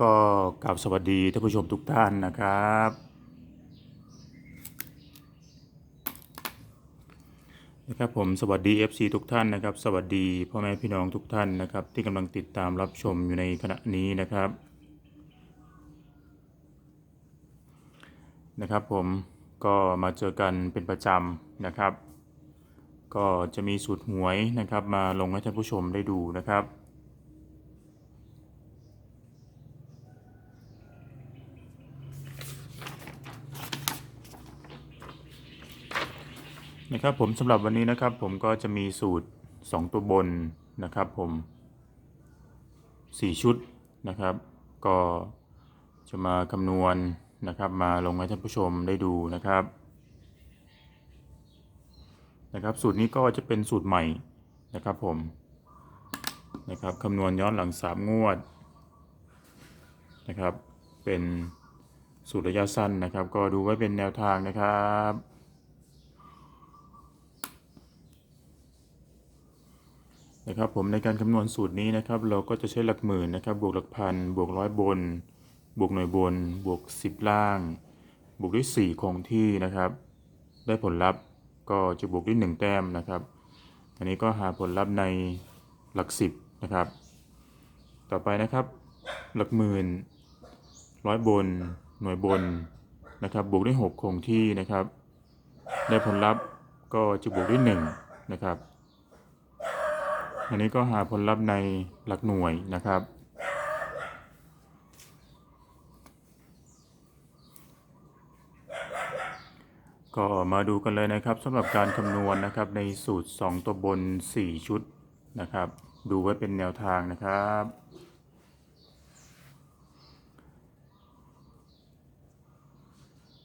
ก็กราบสวัสดีท่านผู้ชมทุกท่านนะครับ นะครับผมสวัสดี FC ทุกท่านนะครับ สวัสดีพ่อแม่พี่น้องทุกท่านนะครับ ที่กำลังติดตามรับชมอยู่ในขณะนี้นะครับ นะครับผมก็มาเจอกันเป็นประจำนะครับ ก็จะมีสูตรหวยนะครับ มาลงให้ท่านผู้ชมได้ดูนะครับ นะครับผมสำหรับวันนี้นะครับผมก็จะมีสูตร 2 ตัวบนนะครับผม 4 ชุดนะครับ ก็จะมาคำนวณนะครับมาลงให้ท่านผู้ชมได้ดูนะครับนะครับสูตรนี้ก็จะเป็นสูตรใหม่นะครับผมนะครับคำนวณย้อนหลัง 3 งวดนะครับเป็นสูตรระยะสั้นนะครับ ก็ดูไว้เป็นแนวทางนะครับ นะครับผมในการคำนวณสูตรนี้นะครับ เราก็จะใช้หลักหมื่นนะครับ บวกหลักพัน บวกร้อยบน บวกหน่วยบน บวก 10 ล่าง บวกด้วย 4 คงที่นะครับ ได้ผลลัพธ์ก็จะบวกด้วย 1 แต้มนะครับ อันนี้ก็หาผลลัพธ์ในหลัก 10 นะครับ ต่อไปนะครับ หลักหมื่นร้อยบน หน่วยบนนะครับ บวกด้วย 6 คงที่นะครับ ได้ผลลัพธ์ก็จะบวกด้วย 1 นะครับ อันนี้ก็หาผลลัพธ์ในหลักหน่วยนะครับ ก็มาดูกันเลยนะครับสำหรับการคำนวณนะครับในสูตร 2 ตัวบน 4 ชุดนะครับ ดูไว้เป็นแนวทางนะครับ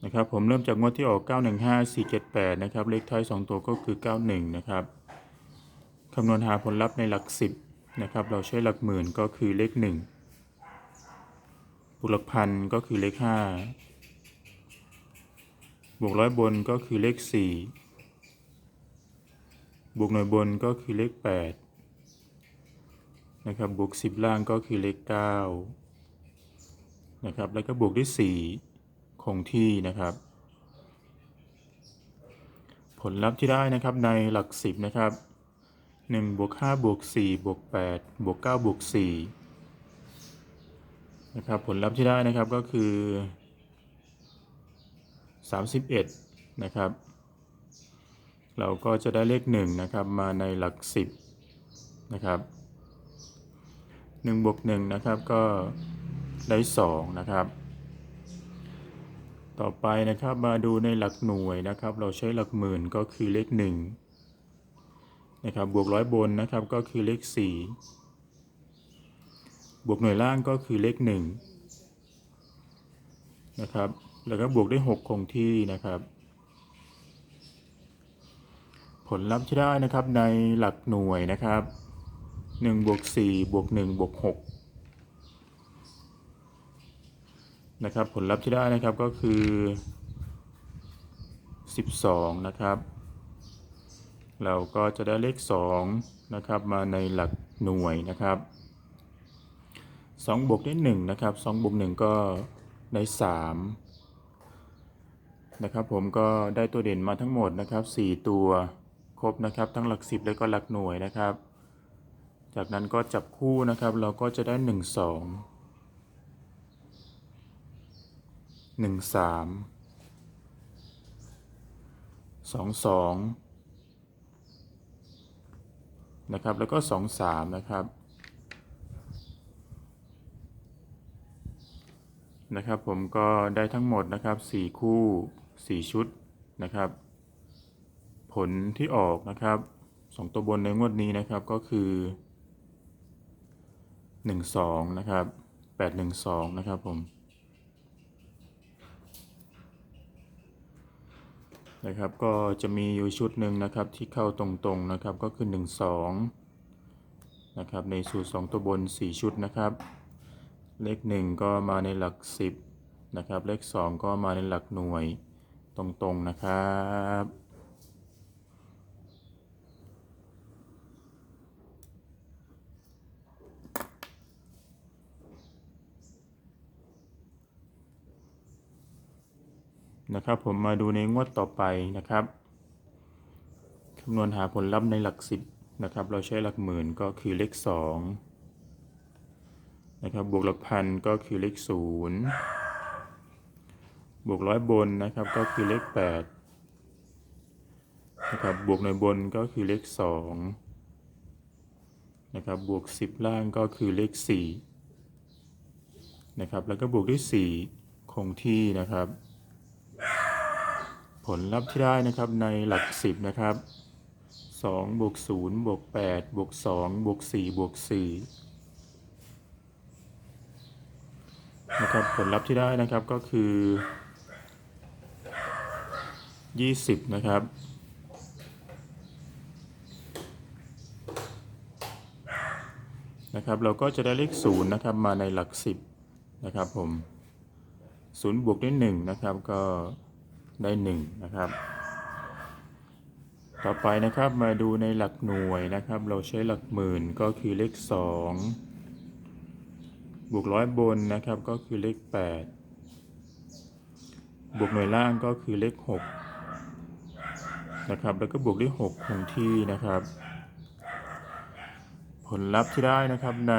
นะครับผมเริ่มจากงวดที่ออก 915 478 นะครับ เลขท้าย 2 ตัวก็คือ 91 นะครับ คำนวณหาผลลัพธ์ในหลัก 10นะครับ เราใช้หลักหมื่นก็คือเลข 1 บวกหลักพันก็คือเลข 5 บวกร้อยบนก็คือเลข 4 บวกหน่วยบนก็คือเลข 8 นะครับ บวก 10 ล่างก็คือเลข 9 นะครับ แล้วก็บวกด้วย 4 คงที่นะครับ ผลลัพธ์ที่ได้นะครับในหลัก 10 นะครับ 1บวก5บวก4บวก8บวก9บวก4นะครับผลลัพธ์ที่ได้นะครับก็คือ 31 นะครับ เราก็จะได้เลข 1 นะครับมาในหลัก 10 นะครับ1บวก1นะครับก็ได้2นะครับต่อไปนะครับมาดูในหลักหน่วยนะครับ เราใช้หลักหมื่นก็คือเลข 1 นะครับบวกร้อยบนนะครับก็คือเลข 4 บวกหน่วยล่างก็คือเลข1นะครับแล้วก็บวกด้วย 6 คงที่นะครับ ผลลัพธ์ที่ได้นะครับในหลักหน่วยนะครับ1บวก4บวก1บวก6นะครับผลลัพธ์ที่ได้นะครับก็คือ 12 นะครับ เราก็จะได้เลข2นะครับมาในหลักหน่วยนะครับ2บวกได้1นะครับ2บวก1ก็ได้3นะครับผมก็ได้ตัวเด่นมาทั้งหมดนะครับ 4 ตัวครบนะครับทั้งหลัก 10 แล้วก็หลักหน่วยนะครับ จากนั้นก็จับคู่นะครับเราก็จะได้ 1 2 1 3 2 2 นะครับ แล้วก็2 3นะครับ นะครับ ผมก็ได้ทั้งหมดนะครับ4คู่4ชุดนะครับ ผลที่ออกนะครับ2ตัวบนในงวดนี้นะครับก็คือ1 2นะครับ8 1 2นะครับผม นะครับ ก็จะมีอยู่ชุดหนึ่งนะครับที่เข้าตรงๆนะครับก็คือ 1 2 นะครับ ในสูตร 2 ตัวบน 4 ชุดนะครับ เลข 1 ก็มาในหลัก 10 นะครับ เลข 2 ก็มาในหลักหน่วยตรงๆนะครับ นะครับผมมาดูในงวดต่อไปนะครับคำนวณหาผลลัพธ์ในหลักสิบนะครับเราใช้หลักหมื่นก็คือเลขสองนะครับบวกหลักพันก็คือเลขศูนย์บวกร้อยบนนะครับก็คือเลขแปดนะครับบวกหน่วยบนก็คือเลขสองนะครับบวกสิบล่างก็คือเลขสี่นะครับแล้วก็บวกด้วยสี่คงที่นะครับ ผลลัพธ์ที่ได้นะครับในหลักสิบนะครับสองบวกศูนย์บวกแปดบวกสองบวกสี่บวกสี่นะครับผลลัพธ์ที่ได้นะครับก็คือยี่สิบนะครับนะครับเราก็จะได้เลขศูนย์นะครับมาในหลักสิบนะครับผมศูนย์บวกด้วยหนึ่งนะครับก็ ได้หนึ่งนะครับ ต่อไปนะครับมาดูในหลักหน่วยนะครับ เราใช้หลักหมื่นก็คือเลขสองบวกร้อยบนนะครับก็คือเลขแปดบวกหน่วยล่างก็คือเลขหกนะครับ แล้วก็บวกด้วยหกคงที่นะครับ ผลลัพธ์ที่ได้นะครับใน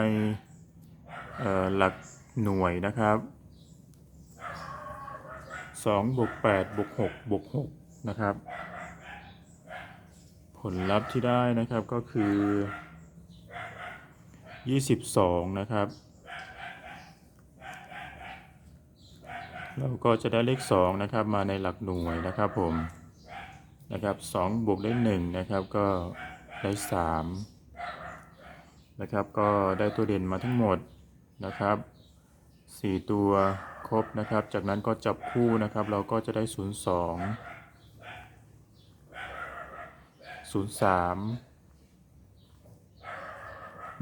หลักหน่วยนะครับ 2บวก8บวก6บวก6นะครับ ผลลัพธ์ที่ได้นะครับก็คือ22นะครับ เราก็จะได้เลข2นะครับมาในหลักหน่วยนะครับผมนะครับ2บวกได้1นะครับก็ได้3นะครับก็ได้ตัวเด่นมาทั้งหมดนะครับ4ตัว ครบนะครับ จากนั้นก็จับคู่นะครับ เราก็จะได้ 0 2 0 3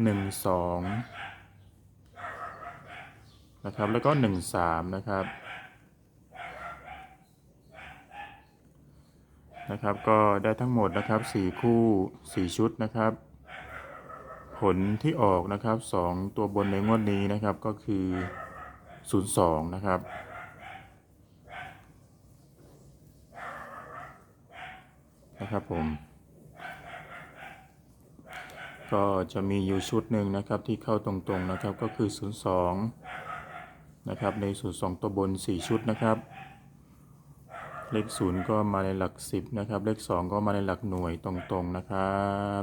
1 2 นะครับ แล้วก็ 1 3 นะครับนะครับก็ได้ทั้งหมดนะครับ 4 คู่ 4 ชุดนะครับ ผลที่ออกนะครับสองตัวบนในงวดนี้นะครับก็คือ 02 นะครับ นะครับผม ก็จะมีอยู่ชุดหนึ่งนะครับที่เข้าตรงๆนะครับก็คือ 02 นะครับ ใน 02 ตัวบน 4 ชุดนะครับ เลข 0 ก็มาในหลัก 10 นะครับ เลข 2 ก็มาในหลักหน่วยตรงๆนะครับ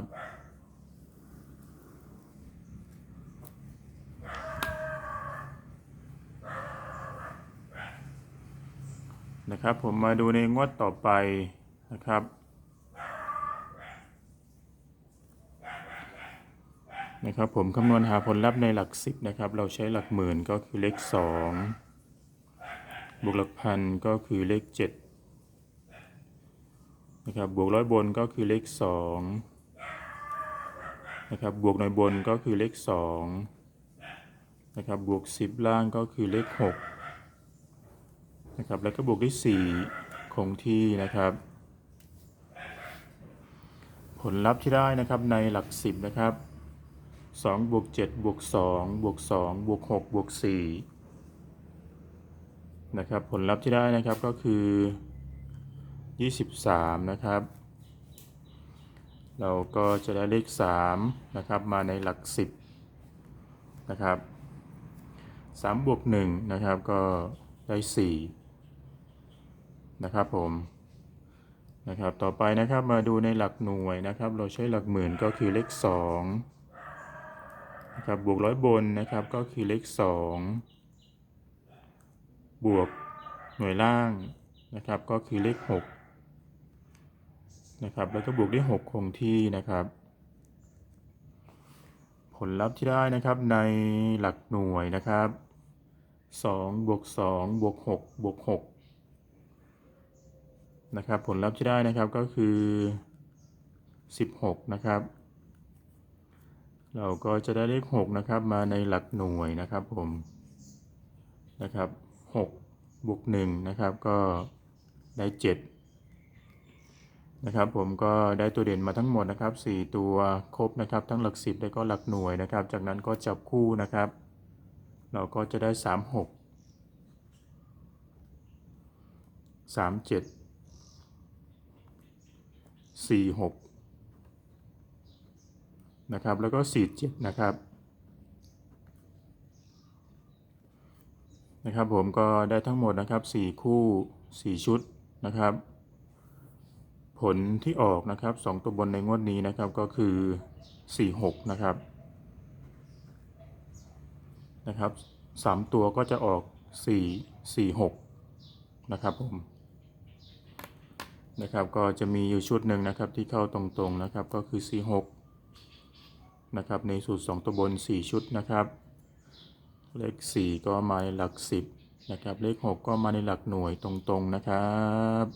นะครับผมมาดูในงวดต่อไปนะครับ นะครับผมคำนวณหาผลลัพธ์ในหลักสิบนะครับ เราใช้หลักหมื่นก็คือเลขสองบวกหลักพันก็คือเลขเจ็ดนะครับ บวกร้อยบนก็คือเลขสองนะครับ บวกหน่วยบนก็คือเลขสองนะครับ บวกสิบล่างก็คือเลขหก นะครับแล้วก็บวกด้วย 4 คงที่นะครับ ผลลัพธ์ที่ได้นะครับในหลัก 10 นะครับ2บวก7บวก2บวก2บวก6บวก4นะครับผลลัพธ์ที่ได้นะครับก็คือ 23 นะครับ เราก็จะได้เลข3นะครับมาในหลัก 10นะครับ3บวก1นะครับก็ได้ 4 นะครับผมนะครับต่อไปนะครับมาดูในหลักหน่วยนะครับ เราใช้หลักหมื่นก็คือเลข2นะครับบวกร้อยบนนะครับก็คือเลข 2 บวกหน่วยล่างนะครับก็คือเลข6นะครับแล้วก็บวกด้วย6คงที่นะครับ ผลลัพธ์ที่ได้นะครับในหลักหน่วยนะครับ2บวก2บวก6บวก6 นะครับ ผลลัพธ์ที่ได้นะครับก็คือ 16 นะครับ เราก็จะได้เลข 6 นะครับ มาในหลักหน่วยนะครับผมนะครับ6บวก1นะครับก็ได้ 7 นะครับ ผมก็ได้ตัวเด่นมาทั้งหมดนะครับ 4 ตัวครบนะครับ ทั้งหลัก 10 แล้วก็หลักหน่วยนะครับ จากนั้นก็จับคู่นะครับ เราก็จะได้ 36สามเจ็ดสี่หกนะครับแล้วก็สี่เจ็ดนะครับนะครับผมก็ได้ทั้งหมดนะครับ 4 คู่ 4 ชุดนะครับ ผลที่ออกนะครับ 2 ตัวบนในงวดนี้นะครับก็คือ 46 นะครับนะครับ 3 ตัวก็จะออก 4 4 6 นะครับผม นะครับก็จะมีอยู่ชุดหนึ่งนะครับที่เข้าตรงๆนะครับก็คือ C6 นะครับในสูตร 2ตัวบน 4 ชุดนะครับ เลข 4 ก็มาในหลัก 10นะครับเลข 6 ก็มาในหลักหน่วยตรงๆนะครับ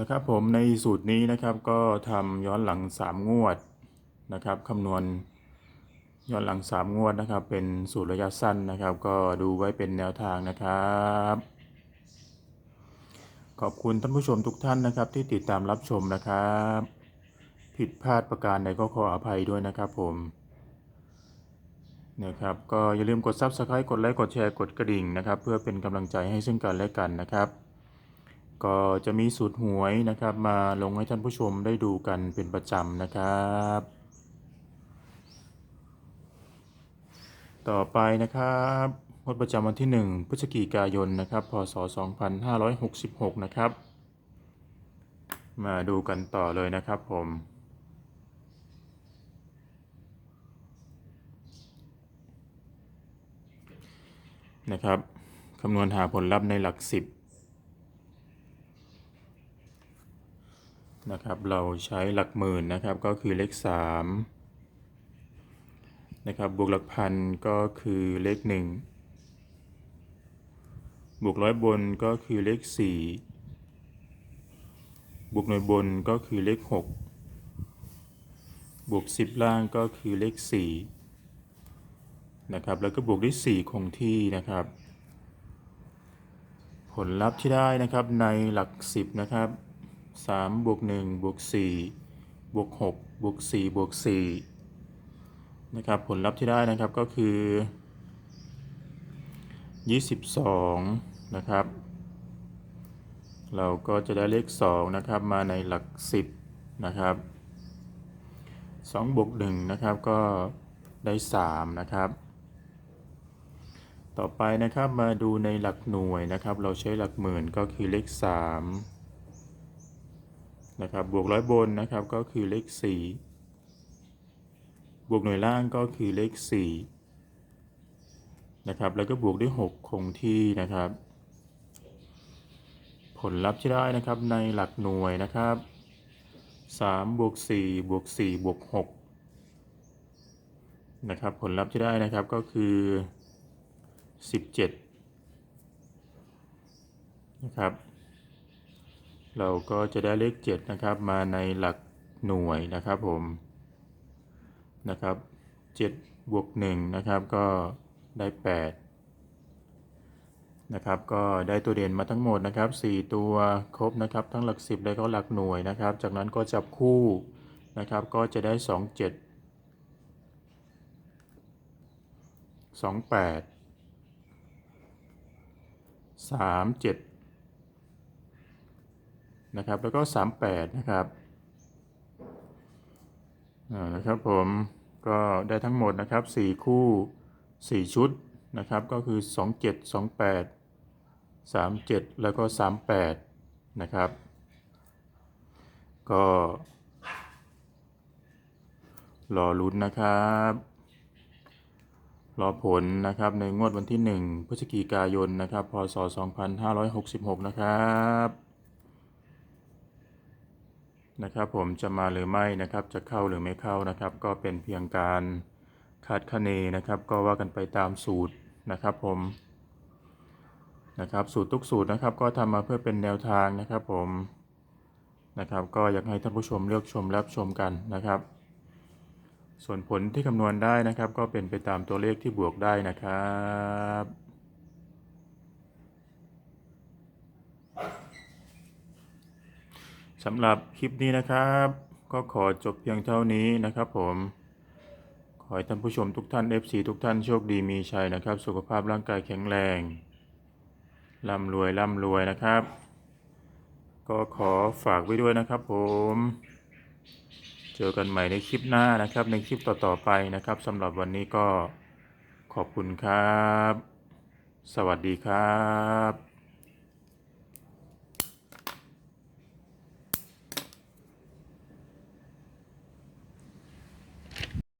นะครับผมในสูตรนี้นะครับก็ทำย้อนหลัง 3 งวดนะครับคำนวณย้อนหลัง 3 งวดนะครับ เป็นสูตรระยะสั้นนะครับ ก็ดูไว้เป็นแนวทางนะครับ ขอบคุณท่านผู้ชมทุกท่านนะครับ ที่ติดตามรับชมนะครับ ผิดพลาดประการใดก็ขออภัยด้วยนะครับผมนะครับก็อย่าลืมกด Subscribe กดไลค์กดแชร์กดกระดิ่งนะครับ เพื่อเป็นกำลังใจให้ซึ่งกันและกันนะครับ ก็จะมีสูตรหวยนะครับ มาลงให้ท่านผู้ชมได้ดูกันเป็นประจำนะครับ ต่อไปนะครับงวดประจำวันที่ 1 พฤศจิกายนนะครับพศ 2566 นะครับ มาดูกันต่อเลยนะครับผมนะครับคำนวณหาผลลัพธ์ในหลัก 10 นะครับเราใช้หลักหมื่นนะครับก็คือเลข3นะครับบวกหลักพันก็คือเลข 1 บวกร้อยบนก็คือเลข 4 บวกหน่วยบนก็คือเลข 6 บวก 10 ล่างก็คือเลข4นะครับแล้วก็บวกด้วย4คงที่นะครับ ผลลัพธ์ที่ได้นะครับในหลัก 10 นะครับ 3บวก1บวก4บวก6บวก4บวก4นะครับผลลัพธ์ที่ได้นะครับก็คือ 22 นะครับ เราก็จะได้เลข 2 นะครับ มาในหลัก 10 นะครับ2บวก1นะครับก็ได้ 3 นะครับ ต่อไปนะครับมาดูในหลักหน่วยนะครับ เราใช้หลักหมื่นก็คือเลข 3 นะครับบวกร้อยบนนะครับก็คือเลข 4 บวกหน่วยล่างก็คือเลข4นะครับแล้วก็บวกด้วย 6 คงที่นะครับ ผลลัพธ์ที่ได้นะครับในหลักหน่วยนะครับ3บวก4บวก4บวก6นะครับผลลัพธ์ที่ได้นะครับก็คือ 17นะครับ เราก็จะได้เลข 7 นะครับ มาในหลักหน่วยนะครับผมนะครับ7บวก1นะครับก็ได้ 8 นะครับ ก็ได้ตัวเด่นมาทั้งหมดนะครับ 4 ตัวครบนะครับ ทั้งหลัก 10 และก็หลักหน่วยนะครับ จากนั้นก็จับคู่นะครับก็จะได้ 2 7 2 8สามเจ็ด นะครับ แล้วก็สามแปดนะครับนะครับผมก็ได้ทั้งหมดนะครับสี่คู่สี่ชุดนะครับ ก็คือสองเจ็ดสองแปดสามเจ็ดแล้วก็สามแปดนะครับ ก็ รอลุ้นนะครับ รอผลนะครับในงวดวันที่ 1 พฤศจิกายนนะครับ พศ 2566 นะครับ นะครับผมจะมาหรือไม่นะครับจะเข้าหรือไม่เข้านะครับ ก็เป็นเพียงการคาดคะเนนะครับ ก็ว่ากันไปตามสูตรนะครับผมนะครับสูตรทุกสูตรนะครับ ก็ทำมาเพื่อเป็นแนวทางนะครับผมนะครับ ก็อยากให้ท่านผู้ชมเลือกชมรับชมกันนะครับ ส่วนผลที่คำนวณได้นะครับ ก็เป็นไปตามตัวเลขที่บวกได้นะครับ สำหรับคลิปนี้นะครับ ก็ขอจบเพียงเท่านี้นะครับผม ขอให้ท่านผู้ชมทุกท่าน FC ทุกท่านโชคดีมีชัยนะครับ สุขภาพร่างกายแข็งแรงร่ำรวยร่ำรวยนะครับ ก็ขอฝากไว้ด้วยนะครับผม เจอกันใหม่ในคลิปหน้านะครับ ในคลิปต่อๆไปนะครับสำหรับวันนี้ก็ขอบคุณครับ สวัสดีครับ